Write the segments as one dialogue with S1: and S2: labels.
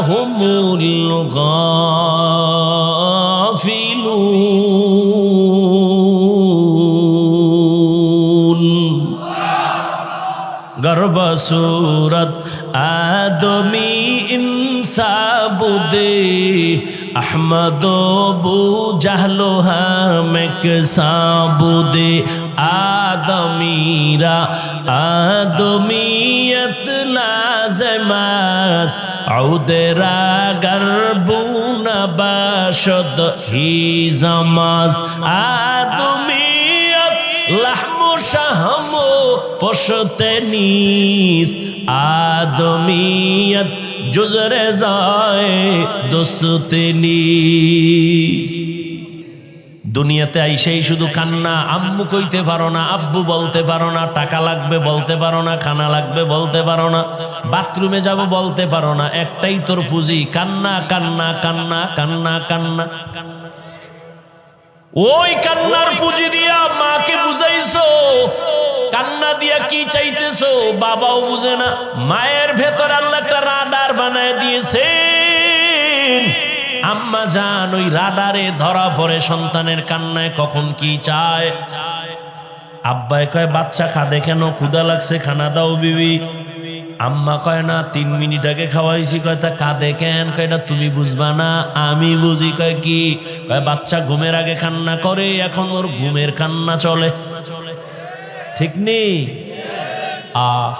S1: هم الغافلون গর্ব সুরত আদমি ইনসাবুদে আহমদ বু জাহলো হামেক সাবুদে আদমিরা, আদমিয়ত লাজমাস আউদেরা গর্বু বাসদ হি জমাস। আদমিয়ত লাহমু শাহমু পশতে নিস। আদমিয়ত জুজরে যায় দোস্তে নিস। দুনিয়াতে আইসেই শুধু কান্না, আম্মু কইতে পারো না, আব্বু বলতে পারো না, টাকা লাগবে বলতে পারো না, খানা লাগবে বলতে পারো না, বাথরুমে যাব বলতে পারো না, একটাই তোর পুঁজি, কান্না কান্না কান্না কান্না কান্না। ওই কান্নার পুঁজি দিয়া মাকে বুঝাইছো, কান্না দিয়া কি চাইতেছো, বাবাও বুঝে না, মায়ের ভেতর আল্লাহ একটা রাডার বানায় দিয়েছেন। আম্মা জান ওই রাডারে ধরা পড়ে সন্তানের কান্নায় কখন কি চায়? আব্বাই কয়, বাচ্চা খাদে কেন? ক্ষুদা লাগছে, খানা দাও বিবি। আম্মা কয়, না, তিন মিনিট আগে খাওয়াইছি। কয়, তা কাঁদে কেন? কয় না তুমি বুঝবা না, আমি বুঝি। কয়, কি? কয়, বাচ্চা ঘুমের আগে কান্না করে, এখন ওর ঘুমের কান্না চলে। ঠিক নেই আহ।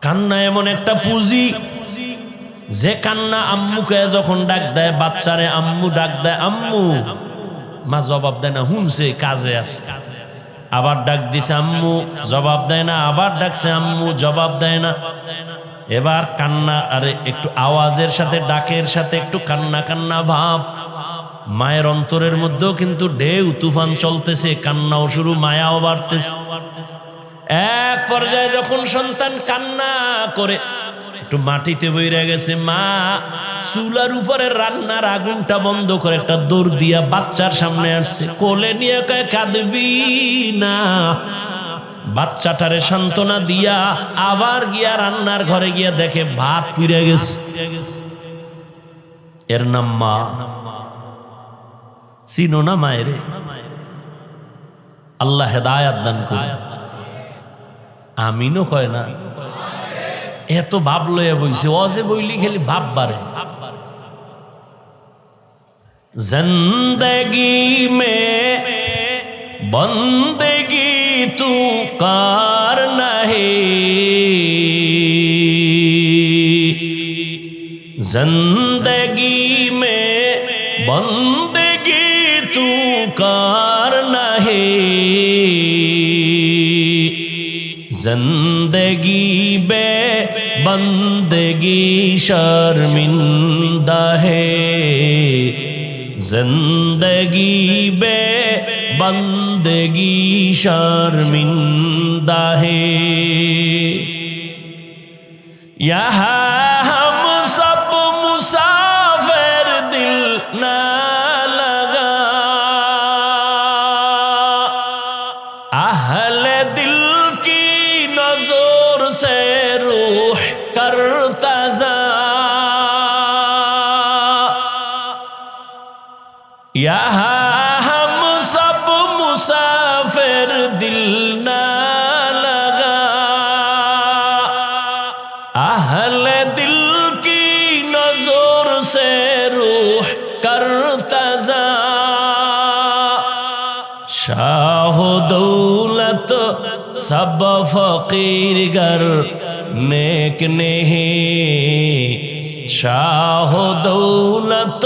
S1: কান্না এমন একটা পুঁজি। যে কান্না আম্মুকে যখন ডাক দেয়, বাচ্চারে আম্মু ডাক দেয়, আম্মু, মা জবাব দেয় না, হুনছে, কাজে আছে। আবার ডাক দিছে, আম্মু, জবাব দেয় না। আবার ডাকছে, আম্মু, জবাব দেয় না। এবার কান্না, আরে, একটু আওয়াজের সাথে, ডাকের সাথে একটু কান্না কান্না ভাব। মায়ের অন্তরের মধ্যেও কিন্তু ঢেউ, তুফান চলতেছে, কান্নাও শুরু, মায়াও বাড়তেছে। এক পর্যায়ে যখন সন্তান কান্না করে একটু মাটিতে বইরে গেছে, মা, চুলার উপরে রান্নার আগুনটা বন্ধ করে একটা দৌড় দিয়া বাচ্চার সামনে আসছে। কোলে নিয়ে কাঁদবি না। বাচ্চাটারে সান্ত্বনা দিয়া আবার গিয়া রান্নার ঘরে গিয়া দেখে ভাত পুড়ে গেছে। এর নাম মা। চিনো না মায়ের? আল্লাহ হেদায়াত দান করে আমিনও কয় না। এত ভাব লইয়া বইছে অজে বইলি খালি ভাব বাড়ে जिंदगी में बंदगी तू कार नहीं जिंदगी में बंदगी तू कार नहीं जिंदगी बे بندگی شرمندہ ہے زندگی بے بندگی شرمندہ ہے یہاں ہم سب مسافر دل نہ दौलत सब फकीर गर नेक नहीं। शाह दौलत,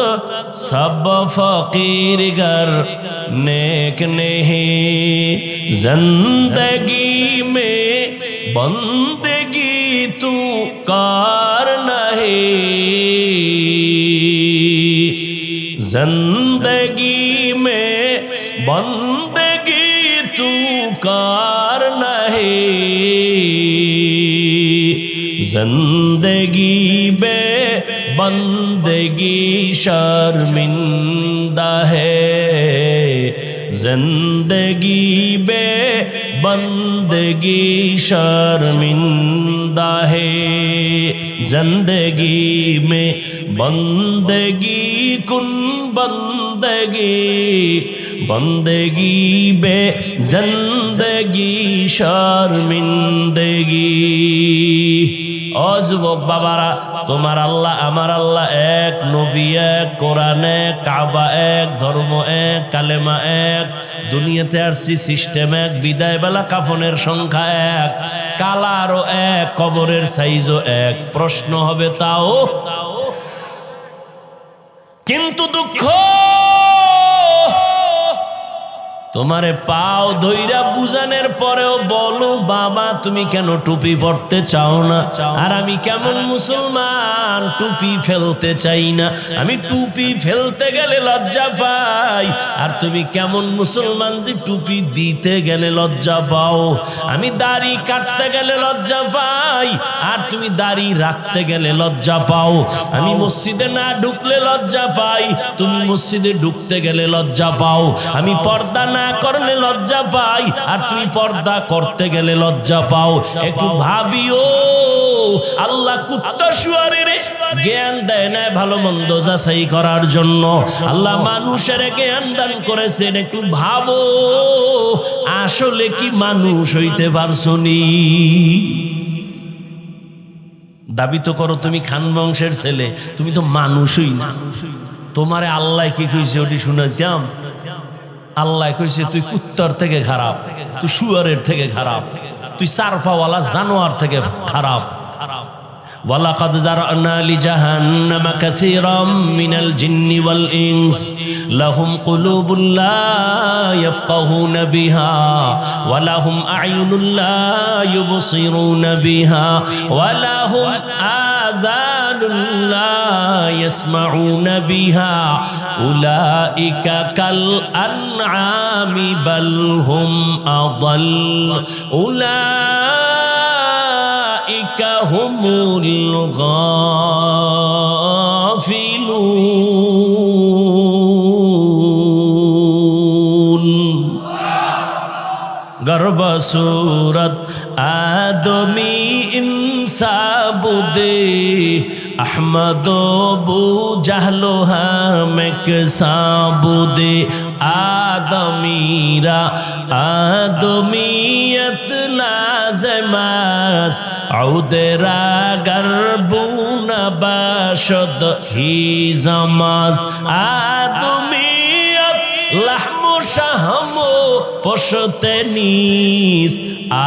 S1: सब फकीर गर नेक नहीं। ज़िंदगी में बंदगी तू कार नहीं। ज़िंदगी में बंदगी तू कार नहीं जिंदगी बे बंदगी शर्मिंदा है जिंदगी बे बंदगी शर्मिंदा है जिंदगी में बंदगी कुन बंदगी বন্দেগি বে জন্দেগি শর্মিন্দেগি। অযুবক বাবারা, তোমার আল্লাহ, আমার আল্লাহ এক, নবী এক, কোরআন এক, কাবা এক, ধর্ম এক, কালেমা এক, দুনিয়াতে আসছি, সিস্টেম এক বিদায় বেলা কাফনের সংখ্যা এক, কালারও এক, কবরের সাইজও এক, প্রশ্ন হবে তাও? কিন্তু দুঃখ তোমারে পাও ধৈরা বুঝানোর পরেও বলো, বাবা, তুমি কেন টুপি পড়তে চাও না? আর আমি কেমন মুসলমান, টুপি ফেলতে চাই না। আমি টুপি ফেলতে গেলে লজ্জা পাই। আর তুমি কেমন মুসলমান যে টুপি দিতে গেলে লজ্জা পাও। আমি দাড়ি কাটতে গেলে লজ্জা পাই। আর তুমি দাড়ি রাখতে গেলে লজ্জা পাও। আমি মসজিদে না ঢুকলে লজ্জা পাই। তুমি মসজিদে ঢুকতে গেলে লজ্জা পাও। আমি পর্দা না করলে লজ্জা পাই। আর তুমি পর্দা করতে গেলে লজ্জা পাও। একটু ভাবিও, আল্লাহ কুত্তা শুয়ারের জ্ঞান দেয় না ভালো মন্দ যাচাই করার জন্য। আল্লাহ মানুষের জ্ঞান দান করেছেন, একটু ভাবো, আসলে কি মানুষ হইতে পারছনি দাবি তো করো, তুমি খান বংশের ছেলে, তুমি তো মানুষই না। তোমারে আল্লাহ কি কইছে, ওটি শুনেছিলাম আল্লাহ কইছে তুই কুত্তার থেকে খারাপ তুই শুয়ারের থেকে খারাপ তুই চারপাওয়ালা জানোয়ার থেকে খারাপ ولقد زرعنا لجهنم كثيرا من الجن والإنس لهم قلوب لا يفقهون بها ولهم أعين لا يبصرون بها ولهم آذان لا يسمعون بها. أولئك كالأنعام بل هم أضل. أولئك هم الغافلون. غرب سورة آدمي إن সাবুদে আহমদ বু জাহলো হামেক সাবুদে আদমিরা আদমিয়ত নাজমাস আউদেরা গর্বু নবাসদ হি জামাস আদমিয়ত লাহমু শাহমু পশতে নিস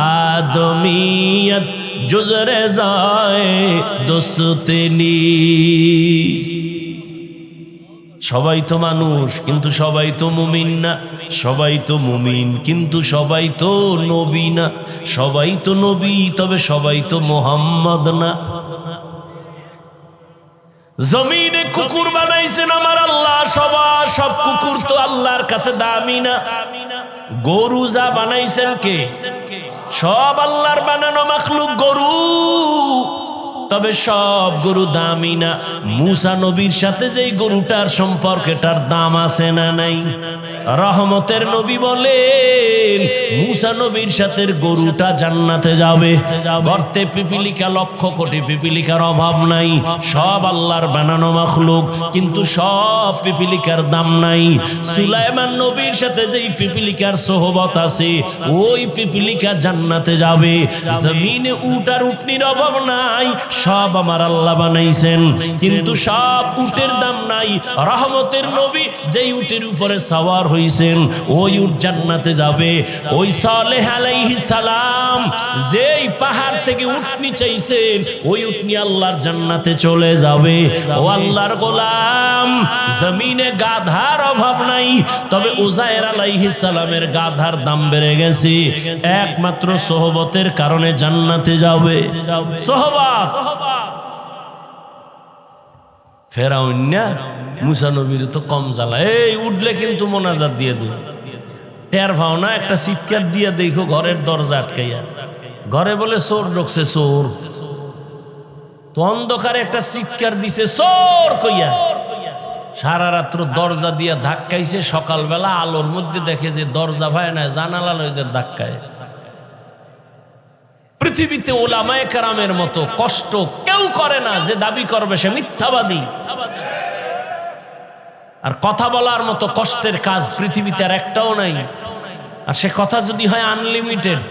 S1: আদমিয়ত জুজরে যায় নিস সবাই তো মানুষ, কিন্তু সবাই তো মুমিন না। সবাই তো মুমিন, কিন্তু সবাই তো নবী না। সবাই তো নবী, তবে সবাই তো মোহাম্মদ না। জমিনে কুকুর বানাইছেন আমার আল্লাহ, সবার সব কুকুর তো আল্লাহর কাছে দামি না। গরু যা বানাইছেন কে? সব আল্লাহর বানানো মাখলুক গরু। তবে সব গরু দামি না। মুসা নবীর সাথে যেই গরুটার সম্পর্কে তার দাম আছে না নাই? রহমতের নবী বলেন, মুসা নবীর সাথে গরুটা জান্নাতে যাবে। গর্তে পিপিলিকা লক্ষ কোটি পিপিলিকার অভাব নাই, সব আল্লাহর বানানো মাখলুক, কিন্তু সব পিপিলিকার দাম নাই। সুলাইমান নবীর সাথে যেই পিপিলিকার সোহবত আছে, ওই পিপিলিকা জান্নাতে যাবে। জমিনে উটার উটনির অভাব নাই, সব আমার আল্লাহ বানাইছেন, কিন্তু সব উটের দাম নাই। রহমতের নবী যেই উটের উপরে সাওয়ার হইছেন, ওই উট জান্নাতে যাবে। ওই সালেহ আলাইহিস সালাম যেই পাহাড় থেকে উটনি চাইছেন ওই উটনি আল্লাহর জান্নাতে চলে যাবে। ও আল্লাহর গোলাম, জমিনে গাধার অভাব নাই, তবে উজায়ের আলাইহি সালামের গাধার দাম বেড়ে গেছে। একমাত্র সোহবতের কারণে জান্নাতে যাবে। সোহবত! ফেরাউন্যা মুসা নবীর তো কম জ্বালা। এই, উঠলে কিন্তু মোনাজাত দিয়ে দিল টের ভাও না, একটা চিৎকার দিয়ে দেখো ঘরের দরজা আটকাইয়া। ঘরে বলে, চোর ঢুকছে, চোর। তো অন্ধকারে একটা চিৎকার দিছে, চোর কইয়া। সারা রাত্র দরজা দিয়া ধাক্কাইছে, সকালবেলা আলোর মধ্যে দেখে যে দরজা ভাই না জানালা লইদের ধাক্কায়। পৃথিবীতে ওলামায় কারামের মতো কষ্ট কেউ করে না যে দাবি করবে সে মিথ্যাবাদী। আর কথা বলার মতো কষ্টের কাজ পৃথিবীতে আর একটাও নাই। আর সে কথা যদি হয় আনলিমিটেড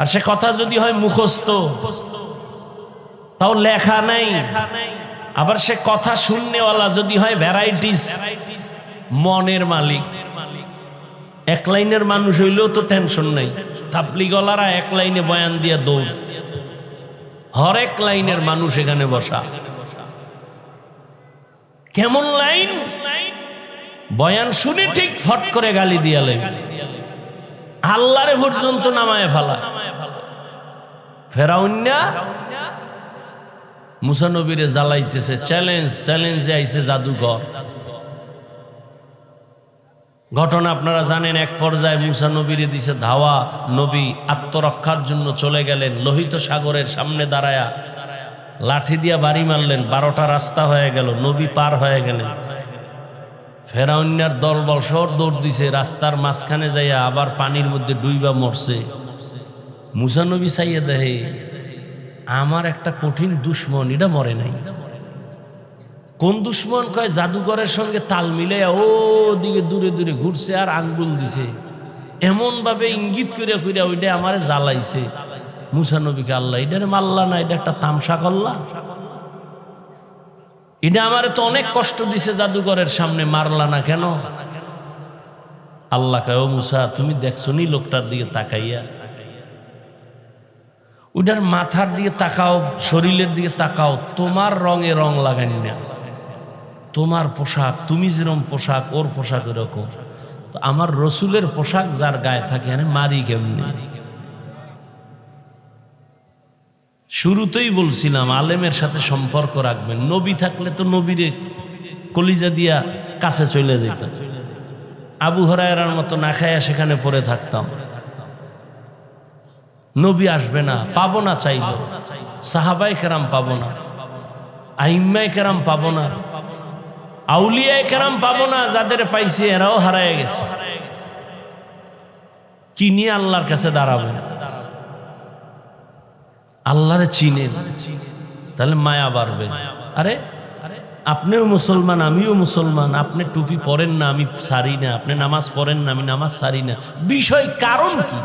S1: আর সে কথা যদি হয় মুখস্থ, তাও লেখা নাই। আবার সে কথা শূন্যওয়ালা যদি হয় ভ্যারাইটিস মনের মালিক। এক লাইনের মানুষ হইলেও তো টেনশন নাই। তাবলিগলারা এক লাইনে বয়ান দিয়ে দৌড়। হরেক লাইনের মানুষ এখানে বসা। কেমন লাইন? বয়ান শুনে ঠিক ফট করে গালি দিয়া লাগবে আল্লাহরে পর্যন্ত নামায় ফেলা। ফেরাউন্যা মুসানবীরে জ্বালাইতেছে, চ্যালেঞ্জ, চ্যালেঞ্জে আইছে জাদুঘর। ঘটনা আপনারা জানেন, এক পর্যায়ে মুসা নবীরে দিছে ধাওয়া, নবী আত্মরক্ষার জন্য চলে গেলেন, লোহিত সাগরের সামনে দাঁড়ায়া। লাঠি দিয়া বাড়ি মারলেন, বারোটা রাস্তা হয়ে গেল, নবী পার হয়ে গেলেন। ফেরাউন্যার দলবল শহর দৌড় দিছে, রাস্তার মাঝখানে যাইয়া আবার পানির মধ্যে ডুইবা মরছে। মুসা নবী চাইয়া দেহে, আমার একটা কঠিন দুশ্মন, এটা মরে নাই। কোন দুশ্মন কয়, জাদুঘরের সঙ্গে তাল মিলে ও দিকে দূরে দূরে ঘুরছে আর আঙ্গুল দিছে। এমন ভাবে ইঙ্গিত করিয়া করিয়া ওইটা আমারে জ্বালাইছে। মুসা নবীকে আল্লাহ, এটারে মারলা না, এটা একটা তামসা করলা এটা আমারে তো অনেক কষ্ট দিছে জাদুঘরের সামনে, মারলা না কেন? আল্লাহ কয়, ও মুসা, তুমি দেখছ নি লোকটার দিকে তাকাইয়া? ওটার মাথার দিকে তাকাও, শরীরের দিকে তাকাও, তোমার রঙে রং লাগানি না। তোমার পোশাক, তুমি যেরম পোশাক, ওর পোশাক এরকম। তো আমার রসুলের পোশাক যার গায়ে থাকে আরে মারি কেমনি? শুরুতেই বলছিলাম, আলেমের সাথে সম্পর্ক রাখবেন। নবী থাকলে তো নবীরে কলিজা দিয়া কাছে চলে যেত আবু হরায়রার মতো না খাইয়া সেখানে পড়ে থাকতাম। নবী আসবে না, পাবো না চাইব সাহাবাই কেরাম পাবো না। আইম্মাই কেরাম পাবো না। আউলিয়ায় কেরাম পাবো না, যাদের পাইছি এরাও হারায় গেছে। কি নিয়ে আল্লাহর কাছে দাঁড়াবো? আল্লাহরে চিনেন, তাহলে মায়া বাড়বে। আরে, আপনিও মুসলমান, আমিও মুসলমান, আপনি টুপি পরেন না, আমি সারি না, আপনি নামাজ পড়েন না, আমি নামাজ সারি না। বিষয় কারণ কি?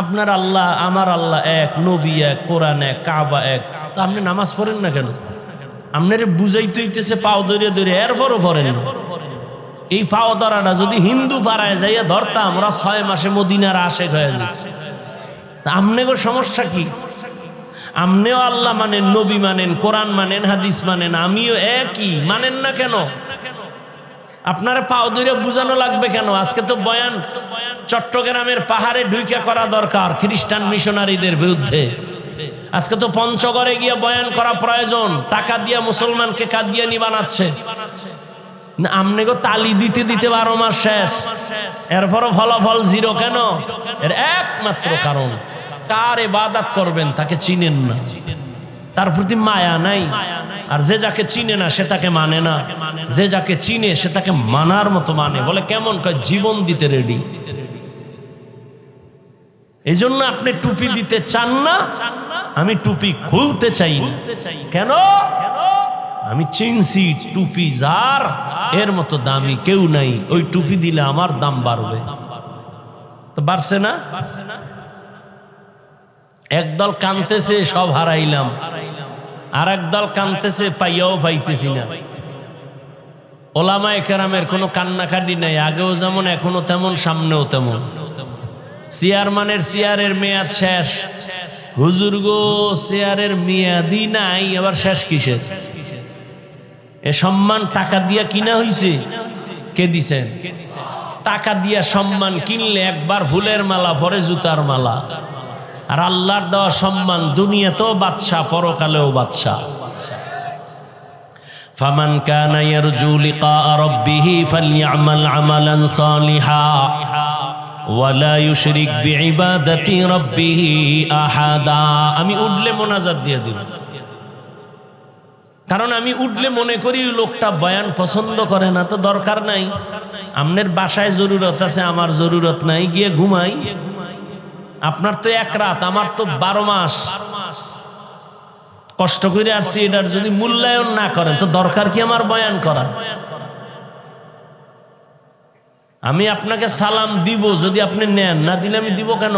S1: আপনার আল্লাহ, আমার আল্লাহ এক, নবী এক, কোরআন এক, কাবা এক, তা আপনি নামাজ পড়েন না কেন? আপনার বুঝাইতে হইতেছে পাও ধরে ধরে, এরপরও পড়েন। না এই পাও ধরাটা যদি হিন্দু পাড়ায় যাইয়া ধরতাম, ওরা ছয় মাসে মদিনার আশেক হয়ে যায় তা আপনাদের সমস্যা কি? আপনিও আল্লাহ মানেন, নবী মানেন, কোরআন মানেন, হাদিস মানেন, আমিও একই। মানেন না কেন? আপনার পাও ধরে বুঝানো লাগবে কেন? আজকে তো বয়ান, চট্টগ্রামের পাহাড়ে ঢুইকা করা দরকার, খ্রিস্টান মিশনারিদের বিরুদ্ধে। আজকে তো পঞ্চগড়ে গিয়ে বয়ান করা প্রয়োজন। টাকা দিয়ে মুসলমানকে কাদিয়ানি বানাচ্ছে। না আমনে গো তালি দিতে দিতে বারো মাস শেষ। এরপরও ফলাফল জিরো কেন? এর একমাত্র কারণ, কার এবাদাত করবেন তাকে চিনেন না। তার প্রতি মায়া নাই। আর যে যাকে চিনে না, সে তাকে মানে না। যে যাকে চিনে, সে তাকে মানার মতো মানে। বলে কেমন কয়, জীবন দিতে রেডি এই জন্য আপনি টুপি দিতে চান না, আমি টুপি খুলতে চাই কেন? আমি চিনছি টুপি যার, এর মতো দামি কেউ নাই, ওই টুপি দিলে আমার দাম বাড়বে। তো বাড়ছে না? একদল কানতেছে, সব হারাইলাম। আর একদল কানতেছে, পাইয়াও পাইতেছি না। ওলামায় কেরামের কোনো কান্নাকাটি নাই, আগেও যেমন, এখনও তেমন, সামনেও তেমন। চেয়ারম্যানের চেয়ারের মেয়াদ শেষ হুজুর গো চেয়ারের মেয়াদই নাই আবার শেষ কিসের এ সম্মান টাকা দিয়া কিনা হইছে কে দিছেন টাকা দিয়া সম্মান কিনলে একবার ফুলের মালা পরে জুতার মালা আর আল্লাহর দেওয়া সম্মান দুনিয়াতেও বাদশা পরকালেও বাদশা فمن كان يرجو لقاء ربه فليعمل عملا صالحا ওয়ালা আমি উঠলে মোনাজাত দিয়ে দিব। কারণ আমি উঠলে মনে করি লোকটা বয়ান পছন্দ করে না, তো দরকার নাই। আমনের বাসায় জরুরত আছে, আমার জরুরত নাই, গিয়ে ঘুমাই। আপনার তো এক রাত, আমার তো বারো মাস। কষ্ট করে আসছি, এটার যদি মূল্যায়ন না করেন, তো দরকার কি আমার বয়ান করা আমি আপনাকে সালাম দিব যদি আপনি নেন। না দিলে আমি দিব কেন?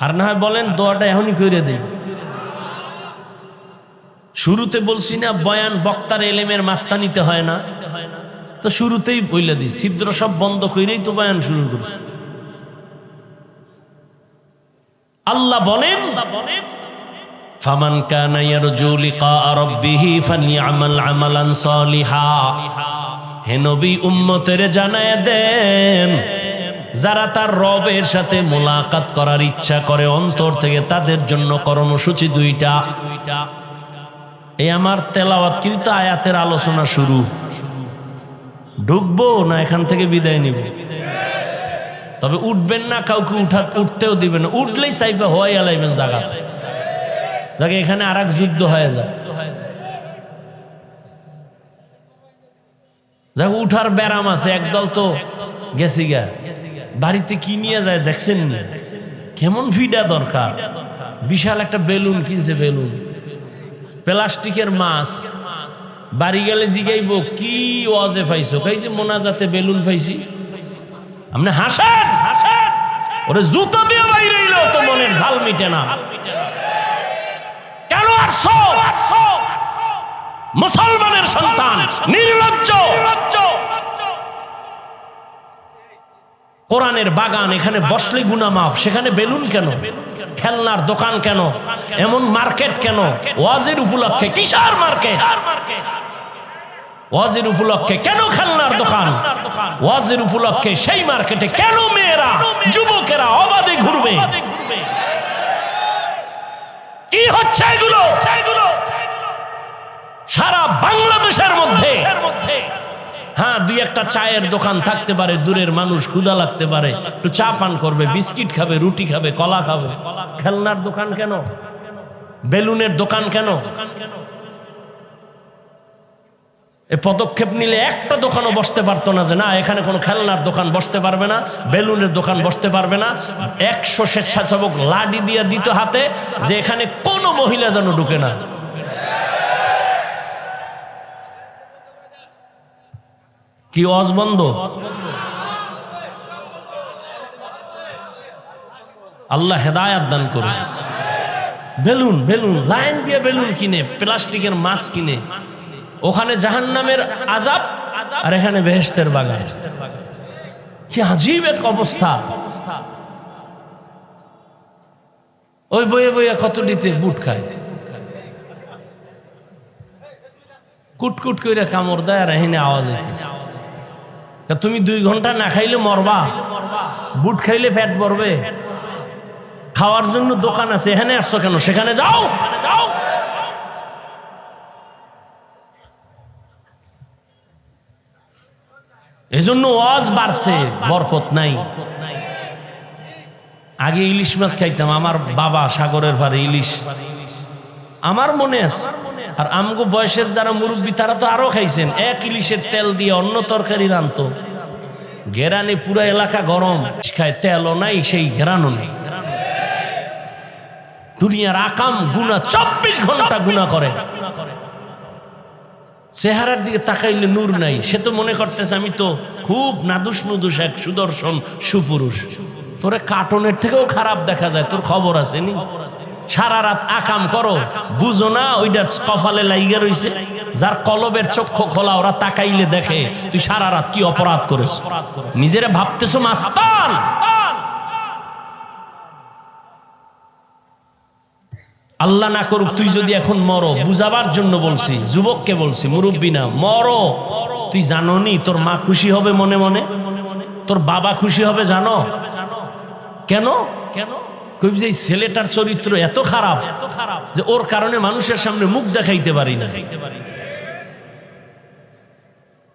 S1: আর না হয় বলেন, দোয়াটা এখনই করে দেই। শুরুতে বলছি না, বয়ান বক্তার এলেমের মাস্তা নিতে হয় না। তো শুরুতেই বইলে দিই। ছিদ্র সব বন্ধ করেই তো বয়ান শুরু করছি। আল্লাহ বলেন ফামান কানা ইয়ারজু লিকা রাব্বিহি ফালইআমাল আমালান সালিহা। হে নবী, উম্মতের জানায় দেন, যারা তার রবের সাথে মোলাকাত করার ইচ্ছা করে, অন্তর থেকে তাদের জন্য কর্মসূচি দুইটা। এই আমার তেলাওয়াত কিন্তু আয়াতের আলোচনা শুরু। ঢুকবো না এখান থেকে বিদায় নিব? তবে উঠবেন না, কাউকে উঠা উঠতেও দিবেন উঠলেই সাইফে হওয়াই আলাইবেন জায়গা যাকে, এখানে আর যুদ্ধ হয়ে যায় যাক, উঠার ব্যারাম আছে, একদল তো গেছি গা। বাড়িতে কি নিয়ে যায় দেখছেন কেমন ফিডা দরকার। বিশাল একটা বেলুন কিনছে বেলুন। প্লাস্টিকের মাছ। বাড়ি গেলে জিগাইব, কি ওয়াজে পাইছো? খাইছি মোনাজাতে বেলুন পাইছি? আপনি হাসেন হাসেন। ওরে জুতো দিয়ে বাইরে তো মনের ঝাল মিটে না কেন আসছো মুসলমানের সন্তান, নির্লজ্জ। কোরআনের বাগান, এখানে বসলে গুনা মাফ, সেখানে বেলুন কেন? খেলনার দোকান কেন? এমন মার্কেট কেন? ওয়াজের উপলক্ষে কিসার মার্কেট? ওয়াজের উপলক্ষে কেন খেলনার দোকান? ওয়াজের উপলক্ষে সেই মার্কেটে কেন মেয়েরা, যুবকেরা অবাধে ঘুরবে? কি হচ্ছে এগুলো? সারা বাংলাদেশের মধ্যে। হ্যাঁ দুই একটা চায়ের দোকান থাকতে পারে দূরের মানুষ ক্ষুধা লাগতে পারে। একটু চা পান করবে বিস্কিট খাবে রুটি খাবে কলা খাবে। খেলনার দোকান কেন? বেলুনের দোকান কেন? এ পদক্ষেপ নিলে একটা দোকানও বসতে পারতো না যে না এখানে কোনো খেলনার দোকান বসতে পারবে না বেলুনের দোকান বসতে পারবে না। একশো স্বেচ্ছাসেবক লাডি দিয়ে দিত হাতে যে এখানে কোনো মহিলা যেন ঢুকে না। কি অজ বন্ধ? আল্লাহ হেদায়াত দান করুন। বেলুন বেলুন, লাইন দিয়ে বেলুন কিনে, প্লাস্টিকের মাছ কিনে। ওখানে জাহান নামের আজাব আর এখানে বেহেস্তের বাগান। কি আজীব এক অবস্থা। ওই বইয়ে বইয়ে কত দিতে বুট খায়। কুটকুট করে কামড় দেয় আর এখানে আওয়াজ হইতেছে। তুমি দুই ঘণ্টা না খাইলে মরবা। বুট খাইলে ফ্যাট পড়বে খাওয়ার জন্য দোকান আছে, এখানে আসছো কেন? সেখানে যাও। যাও এজন্য ওয়াজ বাড়ছে, বরকত নাই। আগে ইলিশ মাছ খাইতাম, আমার বাবা সাগরের ভারে ইলিশ। আমার মনে আছে। আর আমগো বয়সের যারা মুরব্বী, তারা তো আরও খাইছেন। এক ইলিশের তেল দিয়ে অন্য তরকারি রান্ত ঘেরানে পুরো এলাকা গরম। খায় তেলও নাই, সেই ঘেরানো নেই। দুনিয়ার আকাম গুনা চব্বিশ ঘণ্টা গুনা করে। চেহারার দিকে তাকাইলে নূর নাই। সে তো মনে করতেছে, আমি তো খুব নাদুস নুদুস এক সুদর্শন সুপুরুষ। তোরে কার্টনের থেকেও খারাপ দেখা যায়, তোর খবর আছে নি সারা রাত আকাম করো। বুঝো না, ওইটার কপালে লাইগা রইছে। যার কলবের চক্ষু খোলা, ওরা তাকাইলে দেখে, তুই সারা রাত কি অপরাধ করেছ নিজেরা ভাবতেছো, মাস্তান! আল্লাহ না করুক, তুই যদি এখন মরো, বুঝাবার জন্য বলছি, যুবককে বলছি, মুরব্বী না, মরো। তুই জানো নি তোর মা খুশি হবে মনে মনে? তোর বাবা খুশি হবে জানো? কেন কেন? কই যে ছেলেটার চরিত্র এত খারাপ এত খারাপ যে ওর কারণে মানুষের সামনে মুখ দেখাইতে পারি না।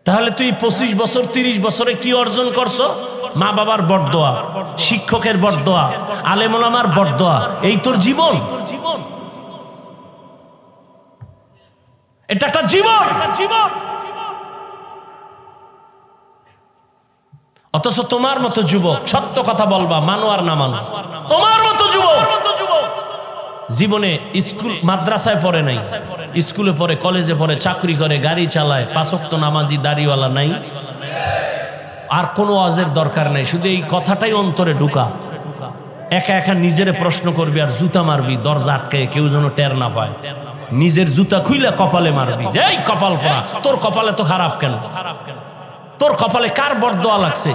S1: তাহলে তুই পঁচিশ বছর, তিরিশ বছরে কি অর্জন করছ? মা বাবার বরদোয়া, শিক্ষকের বরদোয়া, আলেমলামার বরদোয়া, এই তোর জীবন। এটা একটা জীবন জীবন। অথচ তোমার মতো যুবক, সত্য কথা বলবা, মানো আর না মানো। তোমার মতো যুবক। জীবনে স্কুল, মাদ্রাসায় পড়ে নাই। স্কুলে পড়ে, কলেজে পড়ে, চাকরি করে, গাড়ি চালায়, পাঁচক্ত নামাজি, দাড়িওয়ালা নাই। আর কোনো ওয়াজের দরকার নাই, শুধু এই কথাটাই অন্তরে ঢুকা। একা একা নিজেরে প্রশ্ন করবি আর জুতা মারবি, দরজা আটকে কেউ যেন টের না পায়। নিজের জুতা খুইলে কপালে মারবি এই কপাল পড়া, তোর কপালে তো খারাপ কেন খারাপ কেন? তোর কপালে কার বরদোয়া লাগছে?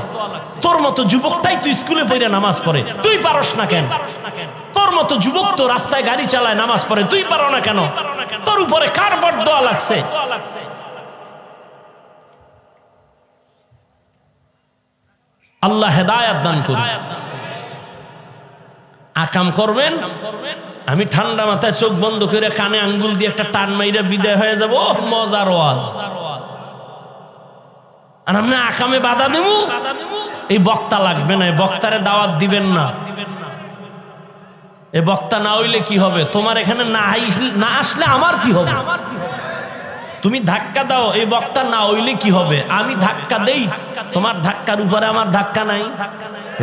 S1: তোর মতো যুবকটাই তুই স্কুলে পড়ে নামাজ পড়ে। তুই পারস না কেন? তোর মতো যুবক তো রাস্তায় গাড়ি চালায় নামাজ পড়ে। তুই পারো না কেন? তোর উপরে কার বরদোয়া লাগছে? আল্লাহ হেদায়াত দান করুন। আকাম করবেন? আমি ঠান্ডা মাথায় চোখ বন্ধ করে কানে আঙ্গুল দিয়ে একটা টান মাইরা বিদায় হয়ে যাব। মজার ওয়াজ। আর আপনি আকামে বাধা দেবো? এই বক্তা লাগবে না বক্তারে দাওয়াত দিবেন না। এ বক্তা না হইলে কি হবে? তোমার এখানে না না আসলে আমার কি হবে? তুমি ধাক্কা দাও, এই বক্তা না হইলে কি হবে? আমি ধাক্কা দেই, তোমার ধাক্কার উপরে আমার ধাক্কা নাই।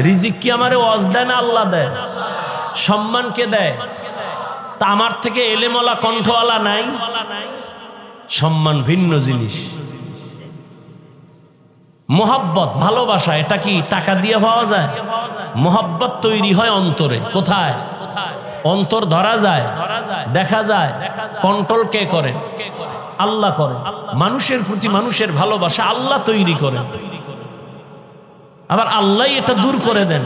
S1: রিজিক কি আমারে ওয়াজ দেয় না আল্লাহ দেয়? সম্মান কে দেয়? তা আমার থেকে এলেমলা কণ্ঠওয়ালা নাই। সম্মান ভিন্ন জিনিস। মোহাব্বত, ভালোবাসা, এটা কি টাকা দিয়ে পাওয়া যায়? মোহাব্বত তৈরি হয় অন্তরে, কোথায়? অন্তর ধরা যায়, দেখা যায় কন্ট্রোল কে করে? আল্লাহ করে। মানুষের প্রতি মানুষের ভালোবাসা আল্লাহ তৈরি করে। আবার আল্লাহ এটা দূর করে দেন।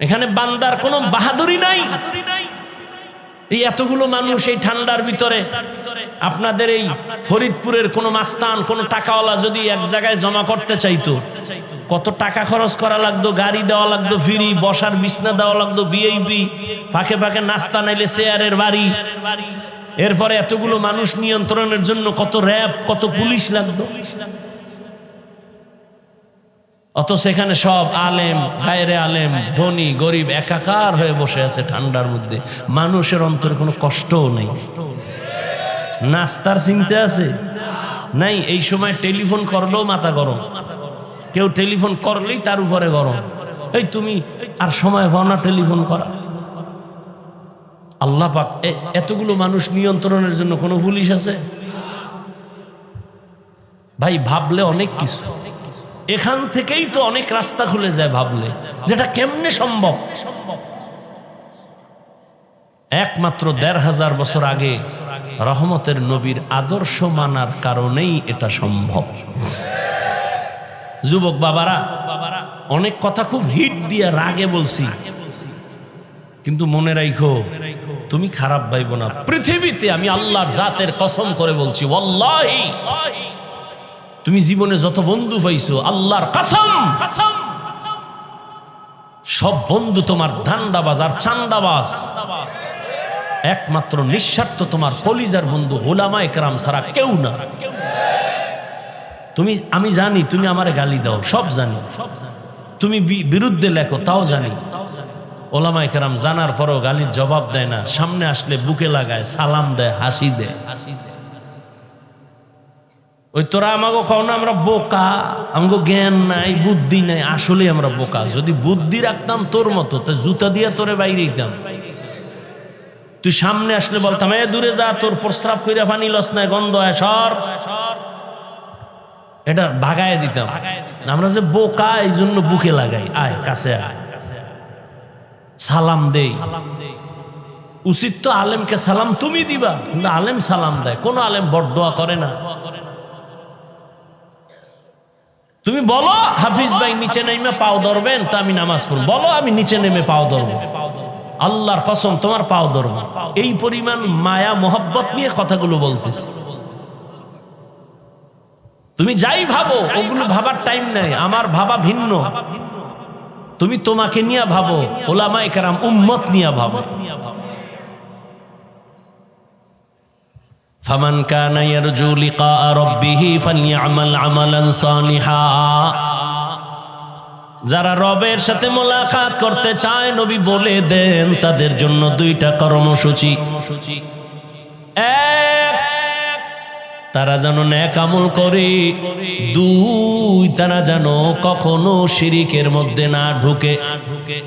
S1: এখানে বান্দার কোনো বাহাদুরি নাই। এই এতগুলো মানুষ এই ঠান্ডার ভিতরে আপনাদের এই ফরিদপুরের কোন মাস্তান, কোন টাকাওয়ালা যদি এক জায়গায় জমা করতে চাইতো, কত টাকা খরচ করা লাগতো, গাড়ি দেওয়া লাগতো ফ্রি, বসার বিছনা দেওয়া লাগতো বিআইপি ফাঁকে ফাঁকে নাস্তা নাইলে চেয়ারের বাড়ি। এরপরে এতগুলো মানুষ নিয়ন্ত্রণের জন্য কত র্যাব, কত পুলিশ লাগতো। অত সেখানে সব আলেম গায়রে আলেম, ধনী, গরিব, একাকার হয়ে বসে আছে ঠান্ডার মধ্যে। মানুষের অন্তরে কোনো কষ্টও নেই। নাস্তার চিনতে আছে? নাই, এই সময় টেলিফোন করলেও মাথা গরম। কেউ টেলিফোন করলেই তার উপরে গরম। এই তুমি আর সময় পাও না টেলিফোন করা। আল্লাহ পাক এতগুলো মানুষ নিয়ন্ত্রণের জন্য কোনো পুলিশ আছে? ভাই, ভাবলে অনেক কিছু। এখান থেকেই তো অনেক রাস্তা খুলে যায় ভাবলে। যেটা কেমনে সম্ভব? একমাত্র দেড় হাজার বছর আগে রহমতের নবীর আদর্শ মানার কারণেই এটা সম্ভব। যুবক বাবারা, অনেক কথা খুব হিট দিয়ে রাগে বলছি। কিন্তু মনে রাখো তুমি খারাপ ভাইব না। পৃথিবীতে আমি আল্লাহর জাতের কসম করে বলছি তুমি জীবনে যত বন্ধু পাইছো, আল্লাহর কাসম। সব বন্ধু তোমার ধান্দাবাজ আর চান্দাবাজ। একমাত্র নিঃস্বার্থ তোমার কলিজার বন্ধু হোলামা একরাম ছাড়া কেউ না। তুমি, আমি জানি, তুমি আমারে গালি দাও, সব জানি। সব জানি তুমি বিরুদ্ধে লেখো, তাও জানি। ওলামা একরাম জানার পরও গালির জবাব দেয় না, সামনে আসলে বুকে লাগায়, সালাম দেয়, হাসি দেয়। ওই তোরা আমাকে কও না, আমরা বোকা আমাকে জ্ঞান নাই, বুদ্ধি নাই আসলে আমরা বোকা। যদি বুদ্ধি রাখতাম তোর মতো, তো জুতা দিয়ে তোরে বাইরে দিতাম। তুই সামনে আসলে বলতাম এ দূরে যা, তোর প্রস্রাব কইরা পানি লস নাই, গন্ধ হয় সর। এটা ভাগায় দিতাম। আমরা যে বোকা এই জন্য বুকে লাগাই। আয়, কাছে আয়। সালাম দেই। উচিত তো আলেমকে সালাম তুমি দিবা, কিন্তু আলেম সালাম দেয়। কোন আলেম বরদোয়া করে না। তুমি বলো, হাফিজ ভাই নিচে নেমে পাও ধরবেন, তো আমি নামাজ পড়ব। বলো, আমি নিচে নেমে পাও ধরবো। আল্লাহর কসম, তোমার পাও ধরবো। এই পরিমাণ মায়া, মোহব্বত নিয়ে কথাগুলো বলতেছি। তুমি যাই ভাবো, ওগুলো ভাবার টাইম নাই, আমার ভাবা ভিন্ন। তুমি তোমাকে নিয়ে ভাবো ওলামাই কারাম উম্মত নিয়ে ভাবো। ফামান কানা ইয়ারজু লিকা রাব্বিহি ফালইআমাল আমালান সালিহা। যারা রবের সাথে মোলাকাত করতে চায়, নবী বলে দেন, তাদের জন্য দুইটা কর্মসূচি। তারা যেন ন্যাকামল করে। দুই, তারা যেন কখনো শিরিকের মধ্যে না ঢুকে না ঢুকে।